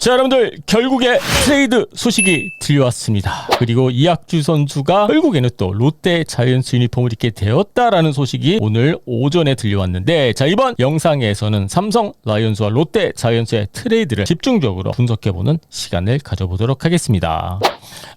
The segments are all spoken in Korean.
자 여러분들 결국에 트레이드 소식이 들려왔습니다. 그리고 이학주 선수가 결국에는 또 롯데 자이언츠 유니폼을 입게 되었다라는 소식이 오늘 오전에 들려왔는데 자 이번 영상에서는 삼성 라이온즈와 롯데 자이언츠의 트레이드를 집중적으로 분석해보는 시간을 가져보도록 하겠습니다.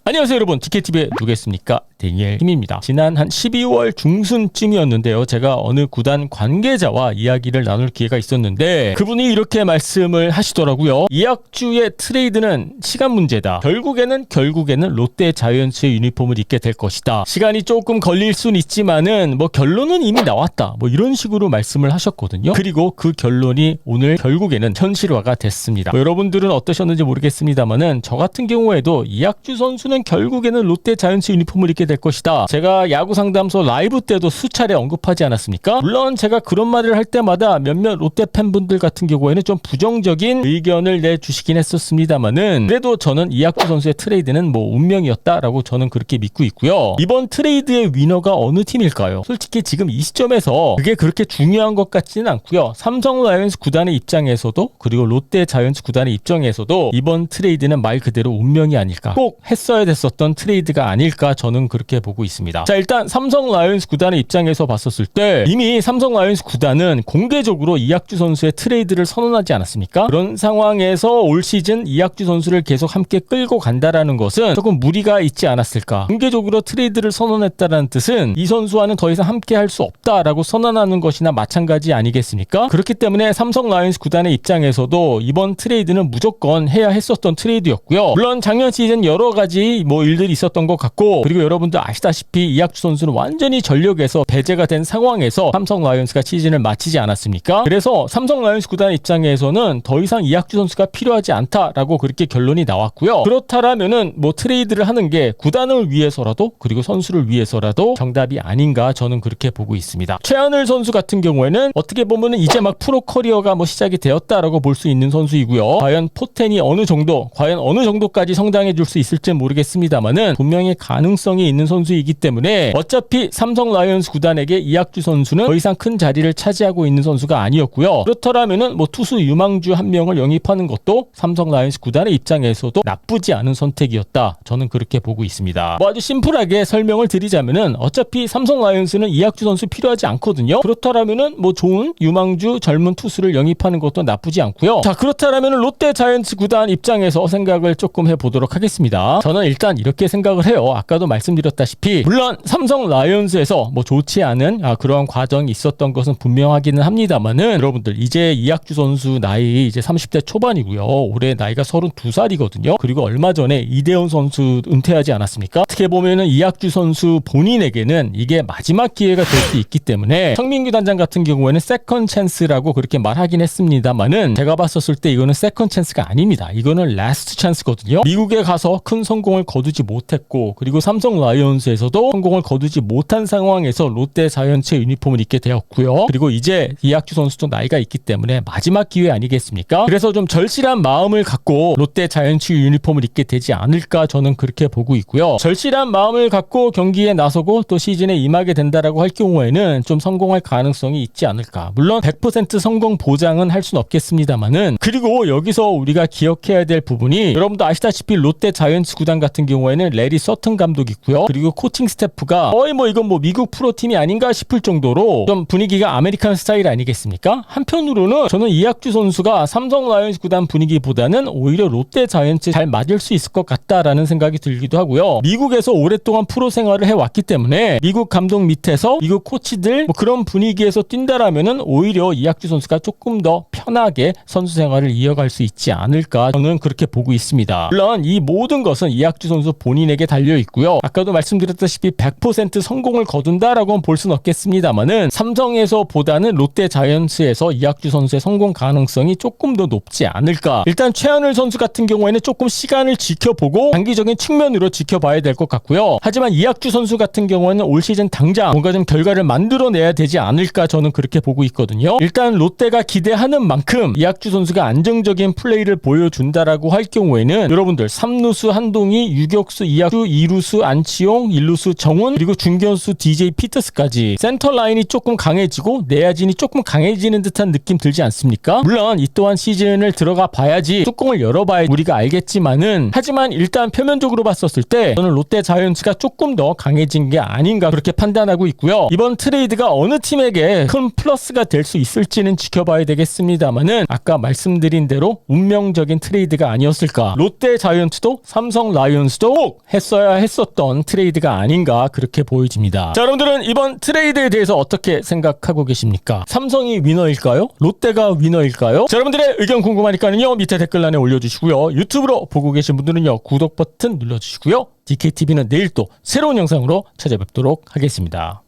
안녕하세요 여러분 DKTV의 누구겠습니까 데니엘 힘입니다. 지난 한 12월 중순쯤이었는데요. 제가 어느 구단 관계자와 이야기를 나눌 기회가 있었는데 그분이 이렇게 말씀을 하시더라고요. 이학주의 트레이드는 시간 문제다. 결국에는 결국에는 롯데 자이언츠의 유니폼을 입게 될 것이다. 시간이 조금 걸릴 순 있지만은 뭐 결론은 이미 나왔다. 뭐 이런 식으로 말씀을 하셨거든요. 그리고 그 결론이 오늘 결국에는 현실화가 됐습니다. 뭐 여러분들은 어떠셨는지 모르겠습니다만은 저 같은 경우에도 이학주 선수는 결국에는 롯데 자이언츠 유니폼을 입게 될 것이다. 제가 야구 상담소 라이브 때도 수차례 언급하지 않았습니까? 물론 제가 그런 말을 할 때마다 몇몇 롯데 팬분들 같은 경우에는 좀 부정적인 의견을 내주시긴 했었습니다만은 그래도 저는 이학주 선수의 트레이드는 뭐 운명이었다라고 저는 그렇게 믿고 있고요. 이번 트레이드의 위너가 어느 팀일까요? 솔직히 지금 이 시점에서 그게 그렇게 중요한 것 같지는 않고요. 삼성 라이온스 구단의 입장에서도 그리고 롯데 자이언츠 구단의 입장에서도 이번 트레이드는 말 그대로 운명이 아닐까 꼭 했어야 됐었던 트레이드가 아닐까 저는 그렇게 보고 있습니다. 자 일단 삼성 라이온스 구단의 입장에서 봤었을 때 이미 삼성 라이온스 구단은 공개적으로 이학주 선수의 트레이드를 선언하지 않았습니까? 그런 상황에서 올 시즌 이학주 선수를 계속 함께 끌고 간다라는 것은 조금 무리가 있지 않았을까? 공개적으로 트레이드를 선언했다는 뜻은 이 선수와는 더 이상 함께 할 수 없다라고 선언하는 것이나 마찬가지 아니겠습니까? 그렇기 때문에 삼성 라이온스 구단의 입장에서도 이번 트레이드는 무조건 해야 했었던 트레이드였고요. 물론 작년 시즌 여러 가지 뭐 일들이 있었던 것 같고 그리고 여러분 들 아시다시피 이학주 선수는 완전히 전력에서 배제가 된 상황에서 삼성 라이온스가 시즌을 마치지 않았습니까? 그래서 삼성 라이온스 구단 입장에서는 더 이상 이학주 선수가 필요하지 않다라고 그렇게 결론이 나왔고요. 그렇다라면은 뭐 트레이드를 하는 게 구단을 위해서라도 그리고 선수를 위해서라도 정답이 아닌가 저는 그렇게 보고 있습니다. 최하늘 선수 같은 경우에는 어떻게 보면은 이제 막 프로 커리어가 뭐 시작이 되었다라고 볼 수 있는 선수이고요. 과연 포텐이 어느 정도, 과연 어느 정도까지 성장해 줄 수 있을지 모르겠습니다만은 분명히 가능성이 있는 선수이기 때문에 어차피 삼성 라이온스 구단에게 이학주 선수는 더 이상 큰 자리를 차지하고 있는 선수가 아니었고요. 그렇더라면은 뭐 투수 유망주 한 명을 영입하는 것도 삼성 라이온스 구단의 입장에서도 나쁘지 않은 선택이었다. 저는 그렇게 보고 있습니다. 뭐 아주 심플하게 설명을 드리자면은 어차피 삼성 라이온스는 이학주 선수 필요하지 않거든요. 그렇다라면은 뭐 좋은 유망주 젊은 투수를 영입하는 것도 나쁘지 않고요. 자 그렇다라면은 롯데 자이언츠 구단 입장에서 생각을 조금 해보도록 하겠습니다. 저는 일단 이렇게 생각을 해요. 아까도 말씀드렸 다시피 물론 삼성 라이온즈에서 뭐 좋지 않은 아, 그러한 과정이 있었던 것은 분명하기는 합니다만은 여러분들 이제 이학주 선수 나이 이제 30대 초반이고요. 올해 나이가 32살이거든요. 그리고 얼마 전에 이대훈 선수 은퇴하지 않았습니까? 어떻게 보면은 이학주 선수 본인에게는 이게 마지막 기회가 될 수 있기 때문에 성민규 단장 같은 경우에는 세컨 찬스라고 그렇게 말하긴 했습니다만은 제가 봤었을 때 이거는 세컨 찬스가 아닙니다. 이거는 라스트 찬스거든요. 미국에 가서 큰 성공을 거두지 못했고 그리고 삼성 라이 온즈에서도 성공을 거두지 못한 상황에서 롯데 자이언츠 유니폼을 입게 되었고요. 그리고 이제 이학주 선수도 나이가 있기 때문에 마지막 기회 아니겠습니까? 그래서 좀 절실한 마음을 갖고 롯데 자이언츠 유니폼을 입게 되지 않을까 저는 그렇게 보고 있고요. 절실한 마음을 갖고 경기에 나서고 또 시즌에 임하게 된다라고 할 경우에는 좀 성공할 가능성이 있지 않을까. 물론 100% 성공 보장은 할 수는 없겠습니다만은 그리고 여기서 우리가 기억해야 될 부분이 여러분도 아시다시피 롯데 자이언츠 구단 같은 경우에는 레리 서튼 감독 있고요. 그리고 코칭 스태프가 거의 뭐 이건 뭐 미국 프로팀이 아닌가 싶을 정도로 좀 분위기가 아메리칸 스타일 아니겠습니까? 한편으로는 저는 이학주 선수가 삼성 라이온즈 구단 분위기보다는 오히려 롯데 자이언츠 잘 맞을 수 있을 것 같다라는 생각이 들기도 하고요. 미국에서 오랫동안 프로 생활을 해왔기 때문에 미국 감독 밑에서 미국 코치들 뭐 그런 분위기에서 뛴다라면은 오히려 이학주 선수가 조금 더 편하게 선수 생활을 이어갈 수 있지 않을까 저는 그렇게 보고 있습니다. 물론 이 모든 것은 이학주 선수 본인에게 달려 있고요. 아까도 말씀드렸다시피 100% 성공을 거둔다라고는 볼 수는 없겠습니다만은 삼성에서 보다는 롯데 자이언츠에서 이학주 선수의 성공 가능성이 조금 더 높지 않을까. 일단 최하늘 선수 같은 경우에는 조금 시간을 지켜보고 단기적인 측면으로 지켜봐야 될 것 같고요. 하지만 이학주 선수 같은 경우는 올 시즌 당장 뭔가 좀 결과를 만들어내야 되지 않을까 저는 그렇게 보고 있거든요. 일단 롯데가 기대하는 만큼 이학주 선수가 안정적인 플레이를 보여준다라고 할 경우에는 여러분들 3루수 한동희, 유격수 이학주, 2루수 안치 박시용, 일루수 정훈, 그리고 중견수 DJ 피터스까지 센터 라인이 조금 강해지고 내야진이 조금 강해지는 듯한 느낌 들지 않습니까? 물론 이 또한 시즌을 들어가 봐야지 뚜껑을 열어봐야 우리가 알겠지만은 하지만 일단 표면적으로 봤었을 때 저는 롯데 자이언츠가 조금 더 강해진 게 아닌가 그렇게 판단하고 있고요. 이번 트레이드가 어느 팀에게 큰 플러스가 될 수 있을지는 지켜봐야 되겠습니다만은 아까 말씀드린 대로 운명적인 트레이드가 아니었을까. 롯데 자이언츠도 삼성 라이온스도 꼭 했어야 했었던 트레이드가 아닌가 그렇게 보여집니다. 자, 여러분들은 이번 트레이드에 대해서 어떻게 생각하고 계십니까? 삼성이 위너일까요? 롯데가 위너일까요? 자, 여러분들의 의견 궁금하니까는요 밑에 댓글란에 올려주시고요. 유튜브로 보고 계신 분들은요 구독 버튼 눌러주시고요. DKTV는 내일 또 새로운 영상으로 찾아뵙도록 하겠습니다.